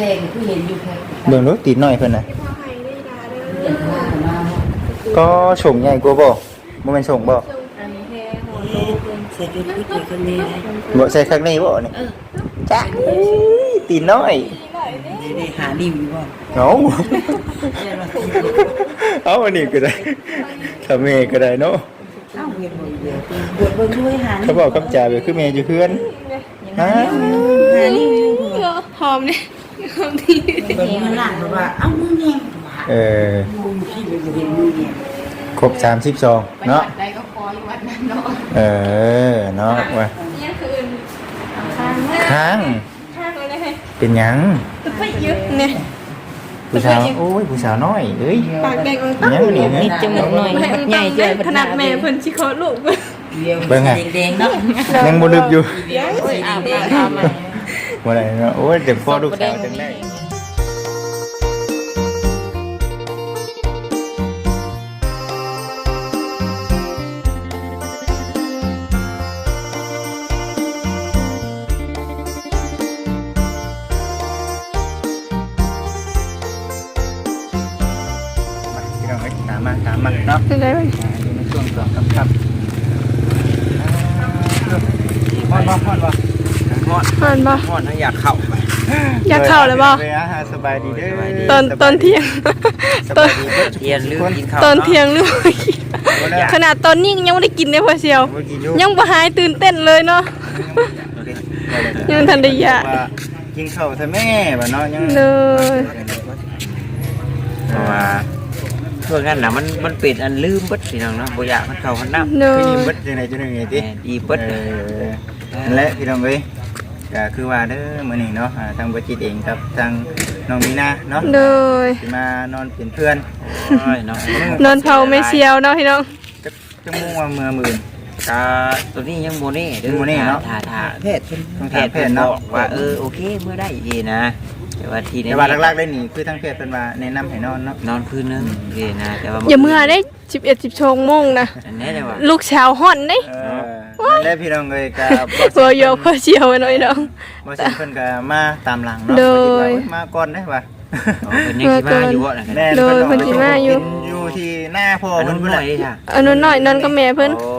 พงผู้เห็นอยู่แพงเบิ่งดูตีนน้อยเพิ่นน่ะพ่อให้ได้ดาเด้เห็นอว่ามาก็ส่งใหญ่กว่าบ่บ่แม่นส่งบ่อันนี้แท้หัวโลเพิ่นเสร็จเป็นผู้เจอคนนี้บ่ใส่ข้างในบ่นี่จ้าตีนน้อยได้ได้หาดิวอยู่บ่เอาเอาอันนี้ก็ได้ถ้าแม่ก็ได้เนาะเอ้าเวียนบ่เดียวบวชเบิ่งด้วยหาเขาบอกกับจ่าไปคือแม่อยู่เพื่อนฮะหาดิวอยู่เออหอมเนี่ย หอมดีเบิ่งมันหลังว่าเอ้ามือแง่เออมือที่บ่เห็นมือแง่ครบ32เนาะ ได้ก็พออยู่วัดนั้นเนาะเออ เนาะว่าเนี่ยคือข้างค้างข้างเลยนะให้เป็นหยังตึกไปเยอะเนี่ย ผู้สาว โอ้ย ผู้สาวน้อย เอ้ย ปากแดงเป็นหยังนี่ฮะนิดจมูกหน่อยใหญ่เจอขนาดแม่เพิ่นสิขอลูกเพิ่นเดียวแดงๆเนาะยังบ่ลึกอยู่โอ้ยอา บน้ำทำมาบ่ได้เนาะโอ้ยเดี๋ยวพ่อลูกสาวจังได้มาพี่น้องเอ้ยตามมาตามมาเนาะได้ไหมอ่าอยู่ในช่วงสองคำครับมอนบ่มอนบ่ มอนอ่านบ่มอนถ้าอยากเข้าไปอยากเข้าเลยบ่เลยอะสบายดีเด้อตอนตอนเที่ยงสบายดีเด้อเทียนลืมกินข้าวตอนเที่ยงหรือว่าขนาดตอนนี้ยังไม่ได้กินเลยพอเชียว บ่กินอยู่ยังบ่หายตื่นเต้นเลยเนาะยังทันได้ยะว่ากินข้าวซะแม่บ่เนาะยังเลย เพราะว่าช่วงนั้นน่ะมันมันเป็นอันลืมเบิดพี่น้องเนาะบ่อยากมันเข้าหันน้ำ เลคืยอยิ้มเบิดจังได๋จังได๋ติแม่ดีเบิด เออนั่นแหละพี่น้องเอ้ย ก็คือว่าเด้อมื้อนี้เนาะอ่าทางบ่จิตเองกับทางน้องมีนาเนาะเลยสิมานอนเป็นเพื่อนโอ้ยเนาะนอนเผาไม่เชียวเนาะพี่น้องจักจังมุ่งว่าเมื่อมื่นกาตัวนี้ยังโมเน่เด้ยังบ่แน่เนาะ ถ่าถ่าแพทย์แพแพททย์ย์แพเพิ่ทนย์บเนาะอกว่าเออโอเคเมื่อได้ดีนะ แต่ว่าทีนี้แต่ว่าหลักๆได้นี่คือทางเพศเป็นว่าแนะนำให้นอนเนาะ นอนคืนนึงดีนะแต่ว่าอย่าเมื่อได้11 10โมงโมงนะอันนี้เลยว่าลูกชาวห่อนเด้ เออ นั่นแหละพี่น้องเลยกับ บ่โยกพอเชียวไว้หน่อยน้อง บ่ซั่นเพิ่นก็มาตามหลังเนาะโดย เพิ่นมาก่อนได้ว่าอ๋อเป็นยังสิมาอยู่บ่ล่ะแม่โดยเพิ่นสิมาอยู่อยู่ที่หน้าพ่ออันเพิ่นู้นนพุ่นหแหละน่อยดิค่ะอันนู้นหน่อยนอนกับแม่เพิ่น โอ้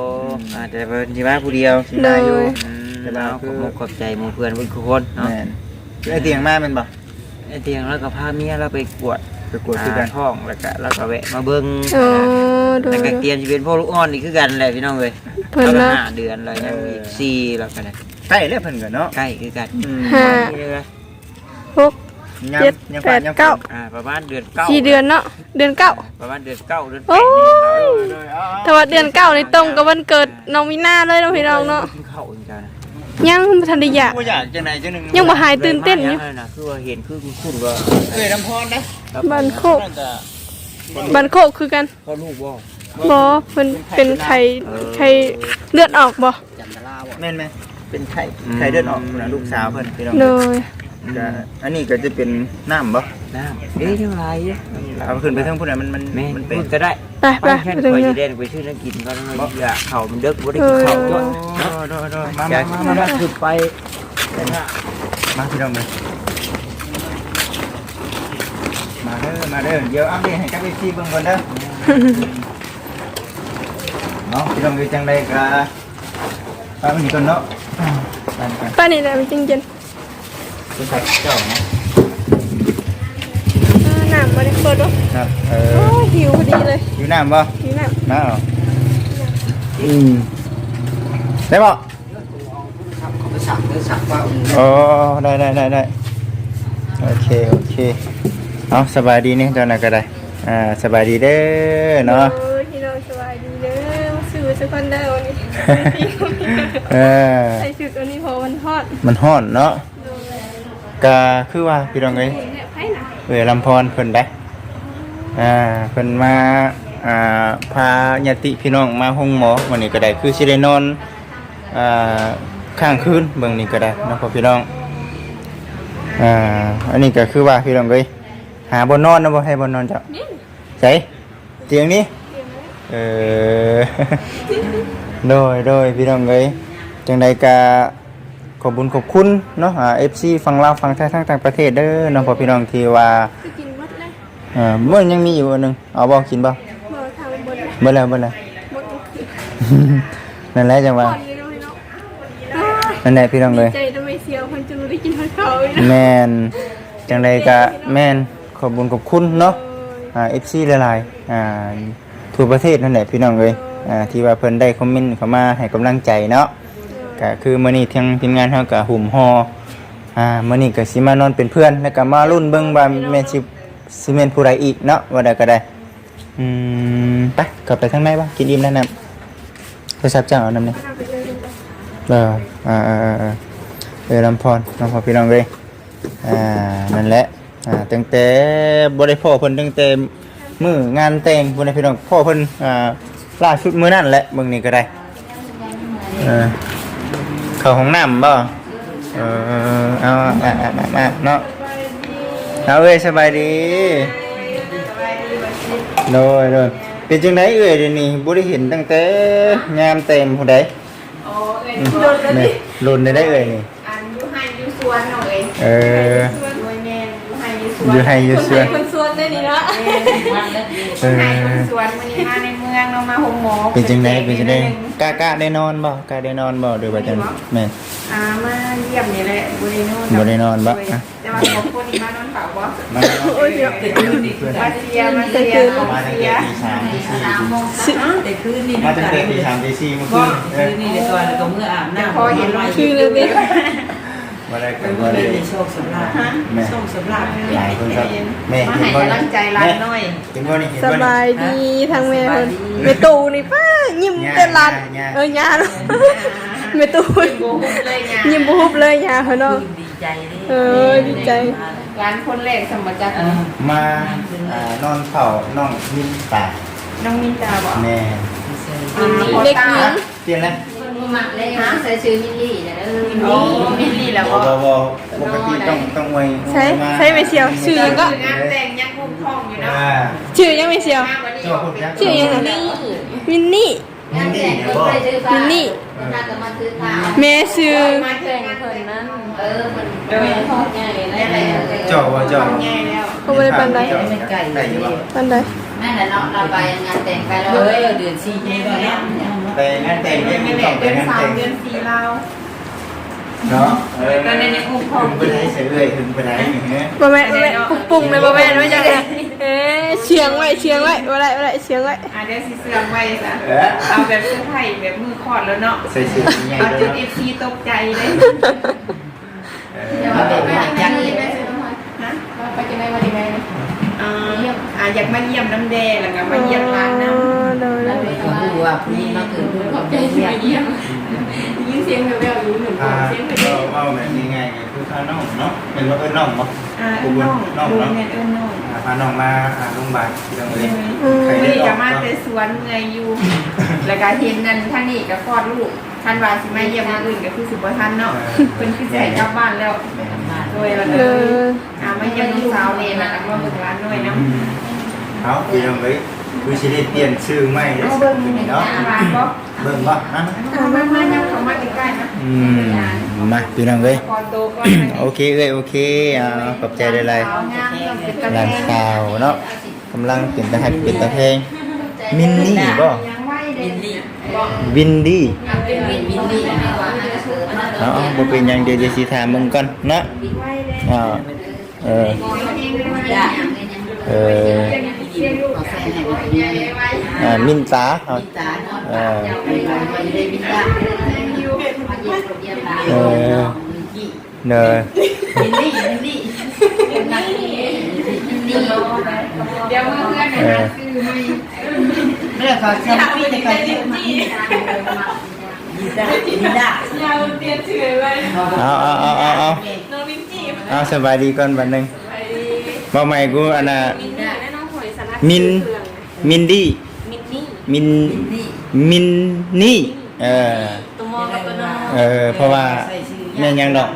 อาจจะเป็นสิมาผู้เดียวสิมาอยู่ โดย อืมแล้วขอบคุณขอบใจหมู่เพื่อนทุกคนเนาะแม่นคือไอ้เตียงมาแม่นบ่ไอ้เตียงแล้วก็พาเมียเราไปกวดไปกวดคือกันาท้องแล้วก็แล้วก็แวะมาเบิ่งโอ้โดยแล้วก็เตรียมสิเป็นพ่อลูกอ่อนนี่คือกันแหละพี่น้องเอ้ย เพิ่นแล้วก็นะห้าเดือนแล้วยังอีกสี่แล้วก็ได้ใกล้แล้วเพิ่นก็เนาะใกล้คือกันอืมห้านี่เลยหก ยังเจ็ดยังแปดยังเก้า อ่าประมาณเดือนเก้าสี่เดือนเนาะเดือนเก้า ประมาณเดือนเก้าเดือนแปโอ้ดนี่ยแต่ว่าเดือนเก้าในตรงกับวันเกิดน้องมีนาเลยเนาะพี่น้องเนาะกินข้าวเหมือนกันนะ ยังบ่ทันได้อยาก บ่อยากจังไดจังหนึงยังบ่หายตื่นเต้นอยู่ลมาางะคือว่าเห็นคือคุณว่าเอ้ยน้ำพรนะบ้านโคกบ้านโคกคือกันพ่อลูกบ่ บ่เพิ่นเป็นไข้ไข้เลือดออกบ่แม่นไหมเป็นไข่ไข่เดือดออกนะลูกสาวเพิ่นพี่น้องเลยก็อันนี้ก็จะเป็นน้ำบ่น้ำเอ๊ะยังไงเนี่ยเอาขึ้นไปเทั้งพุ่นน่ะมันมันแม่มันเป็นพูดก็ได้ไปไปแค่ไปคถึงอยเนี่สิยเด่นไปชื่อนักกินก็ต้องอยากเข่ามันเด็กบ่ได้กินข้าวจ้ะโดยโดยมาอยากมากินมามามาขึ้นไปมาพี่น้องเลยมาเด้อมาเด้อเดี๋ยวอัปเดตให้กับพี่เบิ่งก่อนเด้อ เนาะพี่น้องอยู่จังไดก็ไปมันนี่ก่อนเนาะไปกันป้านี่แหละมันจริงจังคุณใส่เจ้าเนาะเออน้ำบ่ได้เปิดบ่ครับเอโอ้อยหิวพอดีเลยอยู่น้ำบ่หิวน้ำมาเหรออืมได้บ่ไปสักไปสักว่าอ๋อได้ได้ได้ได้โอเคโอเคเอาสบายดีนี่เจ้าหน้าก็ได้อ่าสบายดีเด้อเนาะ ซื้อสักคนเด้อวันนี้เออใส่ชุดวันนี้เพอมันฮอดมันฮ้อนเนาะกะคือว่าพี่น้องเอ้ยเนี่ยไผน่ะเวลำพรเพิ่นได้อ่าเพิ่นมาอ่าพาญาติพี่น้องมาห้องหมอวันนี้ก็ได้คือสิได้นอนอ่าข้างคืนเบิ่งนี่ก็ได้เนาะพ่อพี่น้องอ่าอันนี้ก็คือว่าพี่น้องเอ้ยหาบ่นอนนะบ่ให้บ่นอนจ้ะนี่ใส่เตียงนี้ เออโดยโดยพี่น้องเอ้ยจังใดกะขอบคุญขอบคุณเนาะอ่า FC ฝั่งลาวฝั่งไทยทั้งต่างประเทศเด้อเน้องพ่อพี่น้องที่ว่าจะกินหมดเลยเอ่อเมื่อยังมีอยู่อันหนึงเอาบ่กินบ่บ่ทางบนเลยเบ่แล้วเบ่แล้วหมดคือนั่นแหละจังว่าก่อนเลยเนาะพี่น้องอ้านั่นแหละพี่น้องเลยใจทำไมเสียวคนจะรู้ได้กินข้าวเขาอีกนะแม่นจังใดก็แม่นขอบคุญขอบคุณเนาะอ่า FC หลายๆอ่า ทั่วประเทศนั่นแหละพี่น้องเลยอ่าที่ว่าเพิ่นได้คอมเมนต์เข้ามาให้กำลังใจเนาะก็คือมื้อนี้ทางทีมงานเฮาก็หุ่มฮออ่ามื้อนี้ก็สิมานอนเป็นเพื่อนแล้วก็มาลุ้นเบิ่งว่าแม่นสิสิแม่นผู้ใดอีกเนาะว่าได้ก็ได้อืมไปกลับไปทางไหนบ่กินอิ่มแล้วนํโทรศัพท์เจ้าเอานำนี่เอาไปเลยเลยเออ่าอ่าอ่าอ่าเออลำพรลำพรพี่น้องเลยอ่านั่นแหละอ่าตั้งแต่บริพ่อเพิ่นตั้งแต่ มืองานแต่งบ่ได้พี่น้องพ่อเพิ่นอ่าล่าสุดมื้อนั่นแหละเบิ่งนี่ก็ได้เออเข้าห้องน้ำบ่เออเอาอ่าอ่าอ่าอ่าเนาะเอาเอ้ยสบายดีโดยโดยเป็นจังไดเอ้ยเดี๋ยวนี้บ่ได้เห็นตั้งแต่งานแต่งผู้ใดโอ้เอ้ยนี่ลุนได้ได้เอ่ยนี่ อันอยู่ให้อยู่สวนหน่อยเออด้วยแม่อยู่ให้อยู่สวนอยู่ให้อยู่คนเสื้ไทอยคนส่ว นได้นี่เนาะเอให้คอนสวนวันนี้มาในเมืองเรามาหงหมอเป็นจังไดเป็นจังไดกล้ากล้าได้นอนบ่กล้าได้นอนบ่หรือว่าจังแม่น อ่ามาเยี่ยมนี่แหละบริโนบ่ได้นอนบ่อะแต่ว่าขอบคุณที่มานอนเปล่าบ่มาโอ้ยเดี๋ยวมาเสียมาเสียมามาตั้งเสียแต่ตีสามตีสี่แต่คืนนี่มาตั้งแต่ตีสามตีสี่เมื่อก็คืนเอคือนนี่เดี๋ยวก่อนแล้วก็เมื่ออาบน้ำพอเห็นว่าคือเลยดิ มาได้เอกันอบ่เลได้ยได้โชคสำราญโชคสำราญหลายคนครับแม่มาเห็นให้บ่กำลังใจร้านหน่อยเห็นบ่นี่เห็นสบ่นี่บายดีทางแม่คนแม่ตู่นี่ป้ายิ้มเต้นรัดย่าเออย่าเนาะแม่ตู่โอ้โหเลยไงยิ้มบุบเลยย่าเขาเนาะดีใจดิเออดีใจร้านคนแรกสมบัติจักรมาอ่านอนเฝ้าน้องมินตาน้องมินตาบอกแม่เด็กหญิงเปลี่ยนแล้ว มักเลยฮะใส่ชื่อมิลลี่นะเออมิลลี่มิลลี่แล้วบ่ก็บ่บ่ปกติต้องต้องอวยใช้ใช้ไม่เชียวชื่อยังก็งานแต่งยังคุ้มครองอยู่นะอ่าชื่อยังไม่เชียวมาวันนี้เจ้าพูดยังชื่อยังไงมินนี่มินนี่เนี่ยบ่มินนี่แม่ชื่อมาแต่งเพิ่นนั้นเออมันเออทอดง่ายเลยนะเจ้าว่าเจ้าง่ายแล้วเขาไม่ได้ปันใดได้อยู่บ่ปันใดนั่นแหละเนาะเราไปงานแต่งไปแล้วเอเอ้ยอเดือนสี่นี่ก็แล้ว ไปงานแต่งเดืเนี่อยนต้ไม่องแหไปละเดือนงานแต่งสามเดือนสี่เราเนาะเออตอนนี้ในกลุ่มของถึงไปไหนเสียเลยถึงไปไหนนี่ฮะบ่แม่นบ่แม่นปุกปุ้งเลยบ่แม่นไม่จังเลยเอ๊ะเชียงไว้เชียงไว้บ่ได้บ่ได้เชียงไว้อะเดี๋ยวสิเสื่อมไว้ซะเออเอาแบบเสื้อไผ่แบบมือคอดแล้วเนาะใส่เสื้อสีใหญ่เอาเลจุยดเอฟซีตกใจเลยเอเดี๋ยวอมาเป็นงานแต่งเลยฮะไปจะไม่วันนี้ไหมอ่า อ่าอยากมาเยี่ยมน้ำแดงแล้วก็มาเยี่ยมร้านน้ำอ๋อโดยโดยก็ดูว่าผู้นี้มาเกิดด้วยความใจเย็นเยี่ยมยินเสียงแว่วๆอยู่หนึ่งอ่าเสียงเป็นเอาเอาแบบนี้ไงคือพาน้องเนาะเป็นว่าเอิ้นน้องบ่อ่าเอิ้นน้องน้องดูเนาะเงินเอิ้นน้องอ่าพาน้องมาอ่าโรงพยาบาลที่โรงเรียนใครวันได้นี้ออจะกมาเนาะแต่สวนเมื่อยอยู่แล้วก็เห็นนั่นท่านนี่ก็คลอดลูกท่านว่าสิมาเยี่ยมมาอื่นก็คือสิบ่ทันเนาะเพิ่นคือสิให้กลับบ้านแล้วโดยแล้วเอก็ออ่ามาเยี่ยมลูกสาวเลยแล้วก็มาเบิ่งร้านด้วยนะอืม เอาพี่น้องเอ้ยคือสิได้เปลี่ยนชื่อใหม่เด้อเอาเบิ่งเนาะร้านบ่เบิ่งบ่ฮะเอามามายังเข้ามาใกล้ๆนะอืมมาพี่น้องเอ้ย ก่อนโตก่อนโอเคเอ้ยโอเคอ่าขอบใจได้ไรสาวงามเรื่องเป็นตะหลานแคงสาวเนาะกำลังเป็นตะหักเป็นตะเพงมินนี่บ่ยังไหวเด้บินนี่วินดี้เป็นวินวินดีไม่ว่าน่าจะเสือมันเอาเอาบ่เป็นหยังเดี๋ยวเดี๋ยวสิถามมึงก่อนเนาะไหวเด้อ่าเออได้เออเสียงลูกเอาแฟน ให้ไปใหญ่ไว้อ่ามินตาเอามิตาเนาะไปไปไปได้มิตามาเยี่ยมเยี่ยมตาเออเนยมินนี่มินนี่เป็นนักมินนี่เดี๋ยวเพื่อนๆหาซื้อใหม่ไม่ได้ขอแซมปี้แต่ก็ยิ้มยิ้มได้ยิ้มได้ยาวเตียนถือไว้เอาเอาเอาเอาเอาน้องลิ้นจี่เอาสบายดีก่อนบัดหนึ่งบ่ใหม่กูอันน่ะ มิน มินดี้ มินนี่มินมินนี่ เออ ตัวมอกับตัวน้องเออเพราะว่าแม่นยังดอก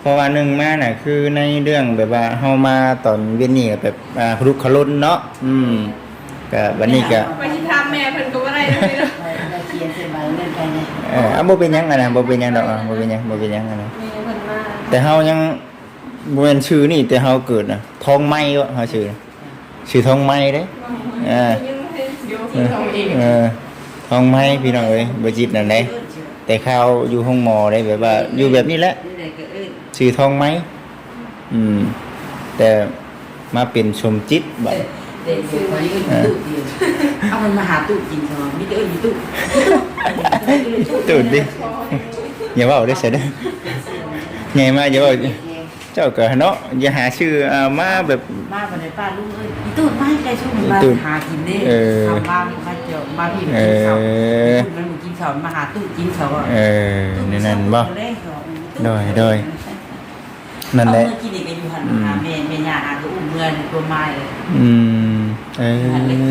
เพราะว่าหนึ่งมาน่ะ คือในเรื่องแบบว่าเฮามาตอนเวียนนี่ก็แบบอ่าครุกขลุนเนาะ อืมก็วันนี้ก็ไปที่ทามแม่เพิ่นก็บ่ได้เลยเนาะขียนเส้นใบเล่นไปเนี่ยเอออะบ่เป็นหยังอะนะบ่เป็นหยังดอกอะบ่เป็นหยังบ่เป็นหยังอะนะมีเพิ่นมาแต่เฮายังบ่แม่นชื่อนี่แต่เฮาเกิดน่ะทองไม้วะเฮาชื่อชื่อ ทองไม้เด้เอออยู่ที่ตรงเองเออทองไม้พี่น้องเอ้ยบ่จิตนั่นแหละแต่ข้าวอยู่ห้องหมอได้แบบว่าอยู่แบบนี้แหละนี่เลยก็เอิ้นชื่อทองไม้อืม แต่มาเป็นสมจิตบัดเด็กซื้อมาอยู่ตู้เดียวเอามันมาหาตู้กินเถอะมีแต่เอิ้นอยู่ตู้ตื่นดิอย่าเว้าได้เสียเด้อไงมาอย่าเว้าเจ้าก็เนาะอย่าหาชื่ออ่ามาแบบ มาบ่ได้ป้าลุงเอ้ยอีตู้มาให้ใครช่วยมาหากินเด้ทำบ้านมาเจอมาพี่มากินข้าวมันมากินข้าวมาหาตู้กินข้าวเออนั่นนั่นบ่โดยโดย นั่นแหละเมื่อกี้นี่ก็อยู่หันหาแม่แม่ย่าอาก็อุ้มเมือนตัวไม้เลยอืมเอหันเล็กอ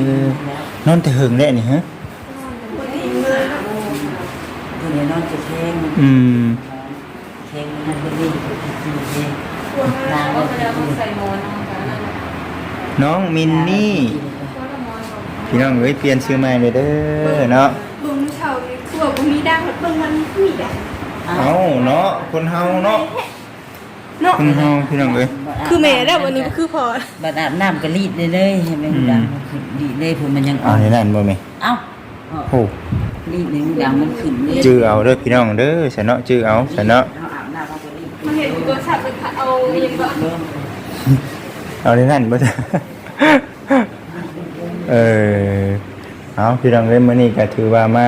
แล้วนอนแต่หึงได้นี่ฮะตัวนี้นอนจะแข้งอืม แข้งมันเป็นนี่กินแข้ง นางก็จะต้องใส่หมอนนะคะนั่นน่ะน้องมินนี่ พี่น้องเอ้ยเปลี่ยนชื่อใหม่เลยเด้อเนาะบุ้งเฉานี่คือแบบบุ้งมีดังแบบเบิ่งมันมีดังเอาเนาะคนเฮาเนาะเนาะคนเฮาพี่น้องเอ้ยคือแม่แล้ววันนี้ก็คือพอบัดอาบน้ำก็รีดเลยเลยเห็นไหมมันดังมันขึ้นรีดเลยผมมันยังอ่เอาอนในนั่นบ่แม่เอ้าโอ้รีดเลยมันดังมันขึ้นเลยชื่อเอาเด้อพี่น้องเด้อซะเนาะชื่อเอาซะเนาะ เอาอาบน้ำมันก็รีดมันเห็นตัวสัตว์เป็นเอาอย่างแบบเริ่มเอาในนั่นบ่จ้ะเออเอาพี่น้องเอ้ยมื้อนี้ก็ถือว่ามา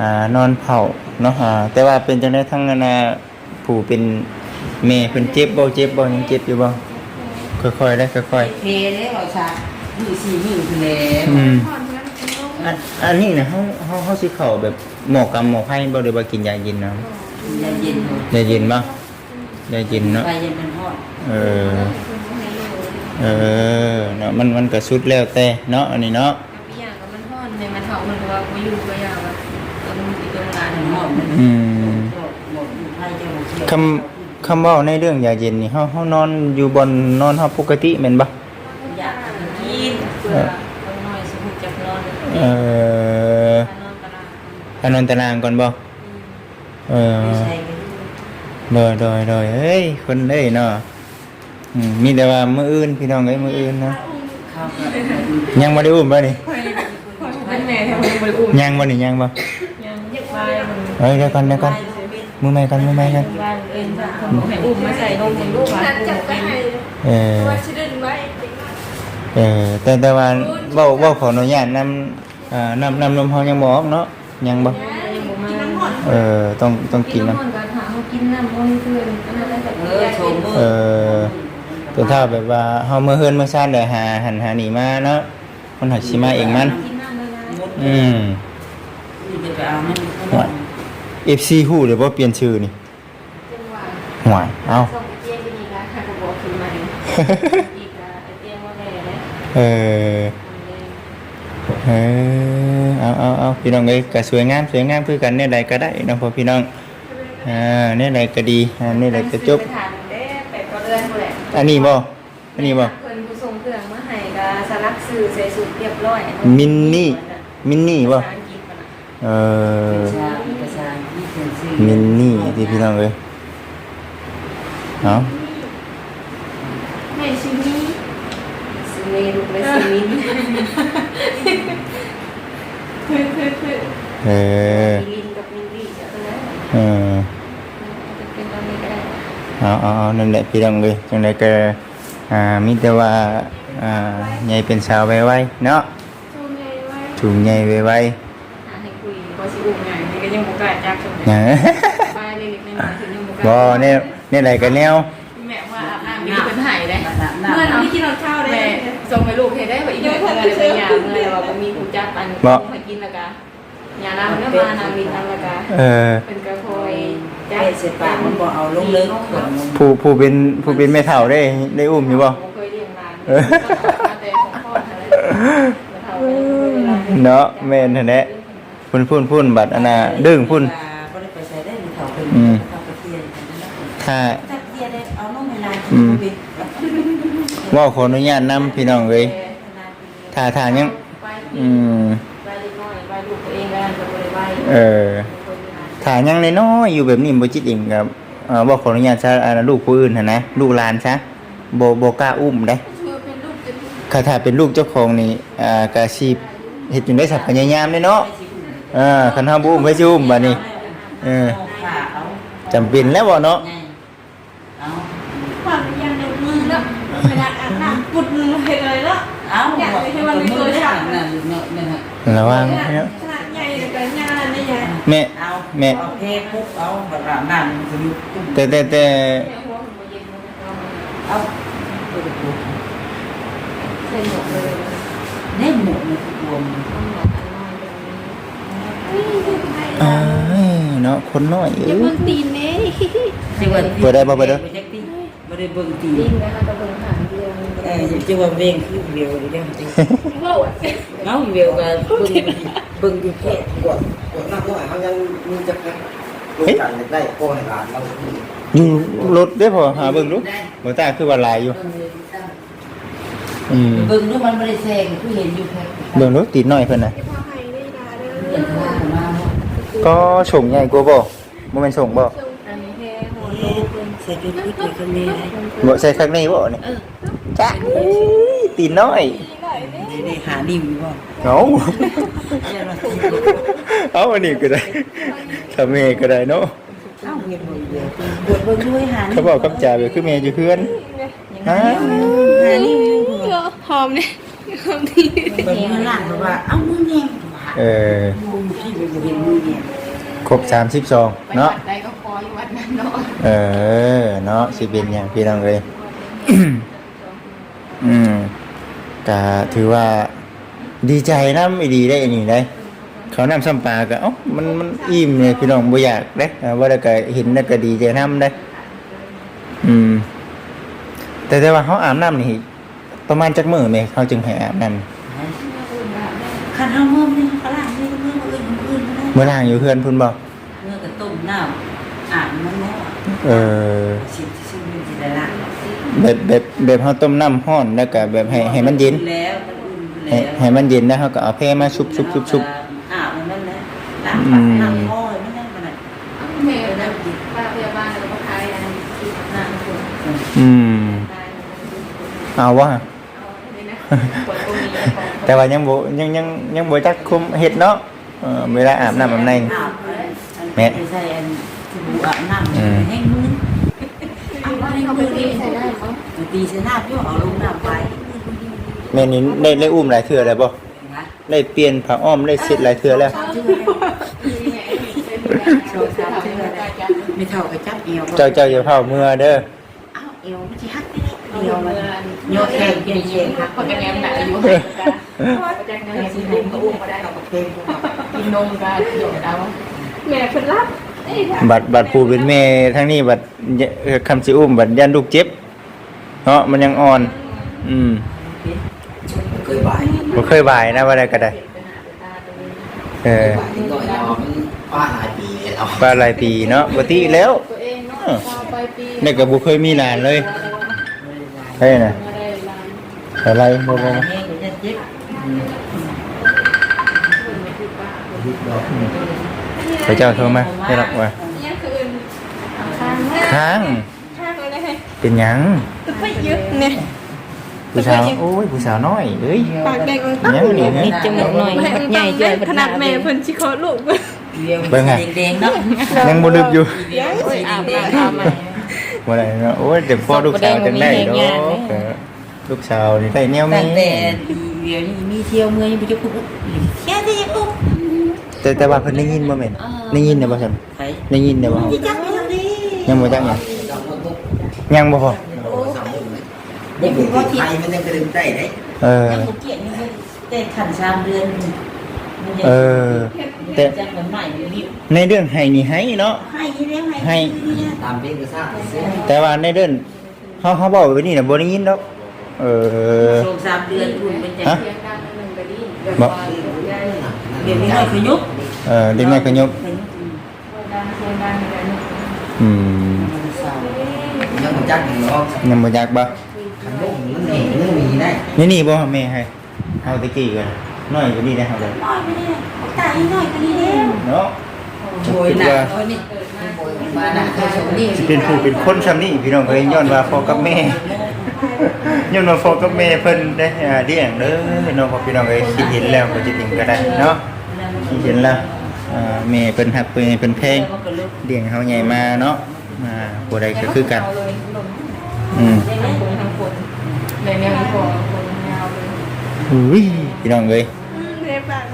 อ่านอนเผาเนาะอ่าแต่ว่าเป็นจังได๋ทั้งนั้นน่ะผู้เป็นแม่เพิ่นเจ็บบ่เจ็บบ่ยังเจ็บอยู่บ่ค่อยๆได้ค่อยเทเลยเหรอชามือสี่มือคือแล้วๆอืมอันอันนี้นะเฮาเฮาเฮาสิเข้าแบบหมอกรรมหมอไผ่บ่หรือว่ากินยาเย็นเนาะยาเย็นเลยยาเย็นบ่ยาเย็นเนาะ ไปเย็นเป็นทอดเออ เออเนาะมันมันก็สุดแล้วแต่เนาะอันนี้เนาะอีอย่างก็มันห่อนในมันเถามันก็ว่าบ่อยู่ก็อย่างว่าตอนมันติดตรงงานเป็นทอดมันอืมหมดอยู่ไพ่จะหมดเที่ยวคำคำเว่าในเรื่องยาเย็นนี่เฮาเฮานอนอยู่บนนอนเฮาปกติแม่นบ่อยากกินเพื่อคนน้อยสิฮู้จักนอนเออถ้านอนตารางให้นอนตารางก่อนบ่เออ ไม่ใช่กัน โดยโดยโดยเฮ้ยคนเอ้ยเนาะอืมมีแต่ว่ามื้ออื่นพี่น้องเอ้ยมื้ออื่นเนาะข้าวก็ยังบ่ได้อุ้มบ่นี่เป็นแม่แท้บ่ได้อุ้มยังบ่นี่ยังบ่ยังอยากไปมันเฮ้ยเดี๋ยวก่อนเดี๋ยวก่อนมือใหม่กันมือใหม่กันบ้านเอิ้นว่าคนบ่ให้อุ้มมาใส่นมให้ลูกหลานอุ้มเป็นเออว่าชิดินไว้เออแต่แต่ว่าเว้าเว้าขออนุญาตนำอ่านำนำนมเฮายังบ่ออกเนาะยังบ่ยังบ่มาเออต้องต้องกินน้ำน้ำมันก็ถา เพื่อนอันนั้นแบบเออโชว์มือเออแต่ถ้าแบบว่าเฮาเมื่อเฮือนเมื่อซ่านได้หาหันหานี่มาเนาะมันหักสิมาเองมัน กินน้ำได้นะอืมนี่จะไปเอานั่นหวาน FC ฮู้เดี๋ยวบ่เปลี่ยนชื่อนี่จังหวะหวานเอ้า ส่งไปเตียงไปนี่ละค่ะก็บอกขึ้นมาอีกละไอ้เตียงว่าได้เลยเออ เออเอาเอาเอาพี่น้องเอ้ยก็สวยงามสวยงามคือกันเนี่ยใดก็ได้เนาะพ่อพี่น้อง อ่าเนี่ยใดก็ดีอ่าเนี่ยใดก็จบไปถามเด้ไปก็เลื่อนบ่แหละอันนี้บ่อันนี้บ่เพิ่นผู้ส่งเครื่องมาให้ก็สลักชื่อใส่สูตรเรียบร้อยมินนี่มินนี่บ่ภาษาอังกฤษมันน่ะเออชาภาษาที่เป็นชื่อมินนี่ที่พี่น้องเอ้ยเอาแม่ชิมี่ซิเมลูกและซิมินคือคือคือเออมิลินกับมินลี่จะเป็นไงเออ จะเป็นตอนนี้ก็ได้ เอาเอาเอานั่นแหละพี่น้องเอ้ยจังไดก็อ่ามีแต่ว่าอ่าใหญ่เป็นสาวไวๆเนาะจูงไงไว้ถูงใหญ่ไวหาให้คุยบ่สิอุ้มใหญ่นี่ก็ยังบ่กล้าจักสมๆนะไปเล็กๆน้อยๆถึงยังบ่กล้าบ่เนี่ยเนี่ยใดก็แนวแม่ว่าอาบน้ำมีเป็นไห้ได้ภาษาหน้าเมื่อเราไม่กินเราข้าวได้แม่ส่งให้ลูกเฮ็ดได้ว่าอีเด้อเมื่อเลยไปยามเมื่อเลยว่าบ่มีผู้จักอันให้กินแล้วก็ยาน้ำเนื้อมาน้ำมีน้ำแล้วก็เออเป็นก ระโคยได้เสร็จปากมันบอกเอาลงเลิกขนมผู้ผู้เป็นผู้เป็นแม่เฒ่าได้ได้อุ้มอยู่บ่เคยเลี้ยงหลานแต่ของพ่ออะไรเฒ่าไปเนาะแม่นแท้ๆพุ่นพุ่นพุ่นบัดอันน่ะดึงพุ่นก็ได้ไปใส่ได้มีเขาเป็นอืมเขาไปเทียนถ้าถ้าเทียนได้เอาน้องเวลาอืมกินเว่าขออนุญาตนํพี่น้องเอ้ยถ้าถ้ายังไปอืมไปเล็กน้อยไปลูกตัวเองกันก็บ่ได้ว่าเออ ถ้ายยังเลยน้อยอยู่แบบนี้บ่จิตเองกับเอ่อบ่ขออนุญาตซะลูกผู้อื่นนะลูกหลานซะบ่บ่กล้าอุ้มได้ถ้าถ้าเป็นลูกเจ้าของนี่อ่าก็สิเฮ็ดจังได๋สักพยายามเด้เนาะเออคันเฮาบ่อุ้มไว้สิอุ้มบัดนี้เออขาเอาจำเป็นแล้วบ่เนาะเอาความยังในมือเนาะเวลาอาบน้ำปุดมือเห็นเลยเนาะเอาบอกมันไม่เคยทำนั่นเนาะนั่นฮะระวังเนาะ แม่เอาแม่เอาเพปุ๊บเอาแบบนั่นจะอยู่ตุ้มแต่แต่แต่เอาเนี่ยหมดมันรวมเอ้ยเนาะคนน้อยเอ้อย่ายเพิ่งตีนเน่จังหวัดเปิดได้บ่เปิดเด้อบ่ได้เบิ่งตีดิ้นนะคะตะเบิงหา งเดียวเออจังหวัดเวงคือเวียวนี่เด้อว้าวเนาะเวียวก็เบิ่งเบิ่งอยู่แค่ปวดปวดมากเท่าไหร่เขายังมีจะแพ้ลูกกันได้โป้ให้หลานเราอยู่รถได้อพอหาเบิ่งดูบ่ตาคือว่าหลายอยู่อืมเบิ่งดูมันบ่ได้แซงคือเห็นอยู่แค่เบิ่งดูติดน้อยเพิ่นน่ะพ่อให้ได้ดาเด้เห็นอว่ามาก็ส่งใหญ่กว่าบ่บ่แม่นส่งบ่อันนี้แค่หัวโลเป็นใส่ชุดนี้ไปกันนี่ได้บ่ใส่ข้างในบ่นี่ จ้ะเอ้ยตีน้อยได้หาดิวอยู่บ่เอาเอาอันนี้ก็ได้ถ้าแม่ก็ได้เนาะเอ้าเห็นบ่เดียวบวชเบิ่งด้วยหาเขาบอกกับจ่าแบบคือแม่อยู่เพื่อนฮะหานี่อยู่หอมเนี่ยหอมดีเบิ่งข้างล่างว่าเอ้ามือแน่เออมือพี่บ่เห็นมือเนี่ยครบ32เนาะใดก็คออยู่วัดนั้นเนาะเออเนาะสิเป็นอย่างพี่น้องเลย อืมก็ถือว่าดีใจนะไม่ดีได้อันนี้ได้ เขานำซ้ำปลาก็เอ้ามันมันอิ่มเลยพี่น้องบ่อยากได้อ่าว่าแล้วก็เห็นแล้วก็ดีใจนํได้ อืม แต่แต่ว่าเขาอาบน้ำนี่ประมาณจักมื้อแม่เขาจึงให้อาบน้ำคันเฮามือนี่ข้างล่างนี่มือมืออื่นมืออื่นบ่ได้เมื่อล่างอยู่เพื่อนพุ่นบ่เมื่อก็ต้มน้ำอาบมันแล้วเออสิซึ่งเป็นสิได้ละ แบบแบบแบบเฮาต้มน้ำร้อนแล้วก็แบบให้ให้มันเย็นแล้วมันอุ่นให้แล้วให้มันเย็นแล้วเขาก็เอาแพรมาชุบชุบชุบชุบอาบมันนั่นแหละล้างอืปากมล้างคอมันนั่นมันน่ะแม่นะป้าพยาบาลแล้วก็พายอันนี้ที่หน้าคนอืมเอาวะปวดตรงนี้แต่ว่ายังบ่ยังยังยังบ่จักคุมเฮ็ดเนาะเออเวลาอาบน้ำอาบใน อาบแม่ ใส่อันสบู่อาบน้ำอืมให้มือเอาไปให้เขามืไปอตีใส่ได้ เขาตีใส่หน้าพี่เอาลงน้ำไปแม่นี่ได้ได้อุ้มหลายเทื่อแล้วบ่นะได้เปลี่ยนผ้าอ้อมได้เช็ดหลายเทื่อแล้ว โชว์สามเทื่อไม่เท่ากับจับเอวเจ้าเจ้าอย่าเผาเมื่อเด้ออ้าวเอวมันจะหักไปเอวมันโยกแข้งเย็นเย็นครับคนจะแง้มหนาอยู่จากเงินสีดุมก็อุ้มก็ได้เพลงกินนมกันเดี๋ยวเอาแม่เพิ่นรับเอ้ยบัดบัดผู้เป็นแม่ทั้งนี้บัดเอ่อคำสิอุ้มบัดยันลูกเจ็บ เนาะมันยังอ่อน อืมเคยบ่ายบ่เคยบายนะว่าได้ก็ได้ เออบ่ายนิดหน่อยเรามันป้าหลายปีเราว่าหลายปีเนาะปกติแล้วตัวเองเนาะพอไปปีนี่ก็บ่เคยมีหลานเลยเฮ้ยน่ะมาได้ร้านอะไรบ่บ่บ่แห้งก็จะเจ็บพระเจ้าโทรมาได้รับว่ายังคืออื่นค้างข้างเลยให้เป็นหยังตึก ไปเยอะเนี่ยผู้สาวโอ้ยผู้สาวน้อยเอ้ยปากแดงเป็นหยังนี่เฮ้ยจมูกหน่อยใหญ่เกินขนาดแม่เพิ่นสิขอลูกเบิ่งเบิ่งแดงๆเนาะยังบ่ลึกอยู่โอ้ยอาบน้ำทำไมบ่ได้เนาะโอ้ยเดี๋ยวพ่อลูกสาวจังได้ดอกเออลูกสาวนี่ได้แนวแม่ตั้งแต่เดี๋ยวนี้มีเที่ยวเมืองยังไปจุกปุ๊บแค่ได้ยังปุ๊บแต่แต่ว่าเพิ่นได้ยินบ่แม่นได้ยินได้บ่ซั่นไปได้ยินได้บ่ที่จักไปทางนี้ยังบ่จักหยังยังบ่พอ นี่คือว่าไทยมันยังกระดึงได้ไหมเออยังบ่เกียดยังแต่ขันสามเดือนเออแต่จักมันใหม่นี่ในเรื่องให้นี่ให้เนาะให้แล้วให้ตามเป็นกระซ่าแต่ว่าในเรื่องเขาเขาบอกไว้นี่นะบ่ได้ยินดอกเออช่วงสามเดือนคุณเป็นจังฮะเสียงดังหนึ่งไปดิบอกเดี๋ยวนี้หน่อยขยุกเออเด็กน้อยขยบดังเสียงดังกันอืมยังมันจักอยู่เนาะยังบ่อยากบ่ ขันลูกมันเหน่มันมีได้นี่นี่บ่แม่ให้เอาตะกี้กันเน้อยกว่านี้นะครับเลยน้อยไปนี่ตายน้อยไปนี่เด้เนาะโวยหนักโวยนี่โวยมาหนักโวยสมนี่สิเป็นผู้เป็นคนซำนี้พี่น้องเอ้ยย้อนว่าพ่อกับแม่ย้อนว่าพ่อกับแม่เพิ่นได้อ่าเลี้ยงเด้อเนาะพ่อพี่น้องเอ้ยคิดเห็นแล้วก็จะถึงก็ได้เนาะคิดเห็นแล้วอ่าแม่เพิ่นฮักเพิ่นเพิ่นแพงเลี้ยงเฮาใหญ่มาเนาะอ่าผู้ใดก็คือกันเอาเลยลงอืมทั้งคนทั้งคน ในแนวนี้พอคนยาวเลยอุ้ยพี่น้องเอ้ยเรียบร้อย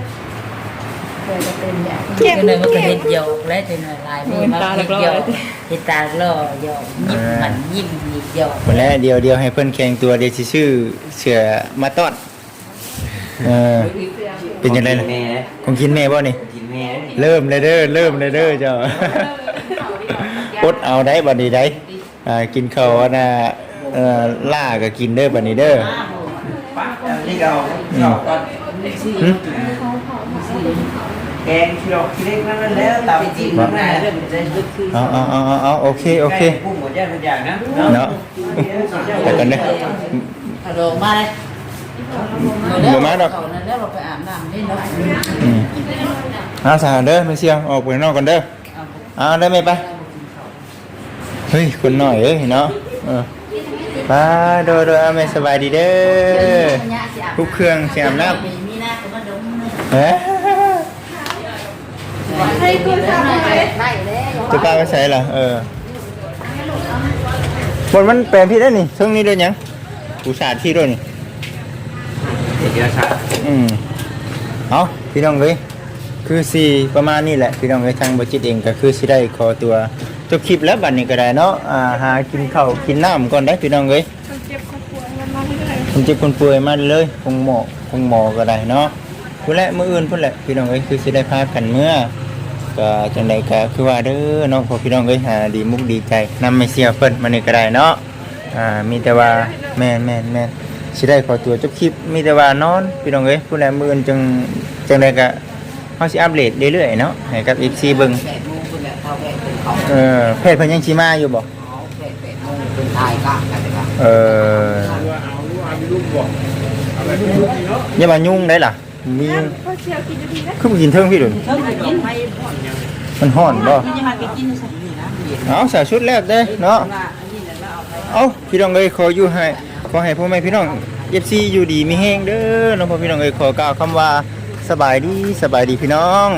เคยจะเป็นอย่างเก่งก็เลยมันก็เก่เห็งดหยอกและจะหน่อยลายมีมาเห็ดหยอกเห็ดตาล่อหยอกยิ้มมันยิ้มหยิบหยอกคนแรกเดียวเดียวให้เพิ่นแข่งตัวเดี๋ยวสิชื่อเสือมาต้อนเออเป็นยังไงล่ะแม่ของกินแม่บ่นี่กินแม่นี่เริ่มเลยเด้อเริ่มเลยเด้อเจ้าอดเอาได้บัดนี้ได้อ่ากินข้าวน่ะ เอ่อล่าก็กินเด้อบัดนี้เด้อปั๊บนี่เราชอบก่อนหึแกงที่เราคิดเล็กนั่นแล้วตามจริงมันน่ะเรื่องมันจะลึกขึ้นเอาเอาเอาเอาเอาโอเคโอเคพุ่งหมดย่างทุกอย่างนะเนาะแต่กันเด้อกระโดดมาเลยบ่มาดอก เขานั่นแล้วเราไปอาบน้ำนี่เนาะอืมเอาสาเด้อไม่เชียวออกไปข้างนอกกันเด้อเอาได้ไหมไปเฮ้ยคนหน่อยเอ้ยเนาะเออ ไปโดยโดยเอาไม่สบายดีเด้อทุกเครื่องเสียมน้ำมีหน้าก็มาดมเฮ้ยให้กูทำอะไรจะกล้าไปใช้เหรอเออบนมันแปลนพี่ได้นี่ช่วงนี้ด้วยยังกูสาดที่ด้วยนี่เดี๋ยวจะอืมเอาพี่น้องเลยคือสี่ประมาณนี้แหละพี่น้องเลยทางบจิตเองก็คือสิได้ขอตัว จบคลิปแล้วบัดนี้ก็ได้เนาะอ่าหากินข้าวกินน้ำก่อนได้พี่น้องเลยคนเจ็บคนป่วยมันมาเรื่อยคนเจ็บคนป่วยมาเลยคงหมอคงหมอก็ได้เนาะผู้นแหละมื้ออื่นพุ่นแหละพี่น้องเอ้ยคือสิได้พากันเมื่อก็จังใดก็คือว่าเด้อเนาะพอพี่น้องเอ้ยหาดีมุกดีใจนำไม่เสียเพิ่นมานี่ก็ได้เนาะอ่ามีแต่ว่าแม่นแม่นแม่นสิได้ขอตัวจบคลิปมีแต่ว่านอนพี่น้องเอ้ยผู้นแหละมื้ออื่นจังจังใดก็เฮาสิอัปเดตเรื่อยๆเนาะให้กับ FC เบิ่ง เออแพทเพิ่นยังสิมาอยู่บ่เขาแปดแปดโมงเป็นตายก็กันเลยครับเอออย่ามายุ่งได้ล่ะมียุ่งๆก็เชียวกินดีนะคือบ่กินเทิงพี่ดุนเขาจะกินไม่มันฮ้อนบ่ไม่จะมากินใส่นี่นะเย็นเอาใส่ชุดแรกเด้เนาะ ว่าอันนี้เนี่ยเราเอาไปเอาพี่น้องเอ้ยขออยู่ให้ขอให้พ่อแม่พี่น้อง FC อยู่ดีมีแฮงเด้อน้องพ่อพี่น้องเอ้ยขอกล่าวคำว่าสบายดีสบายดีพี่น้อง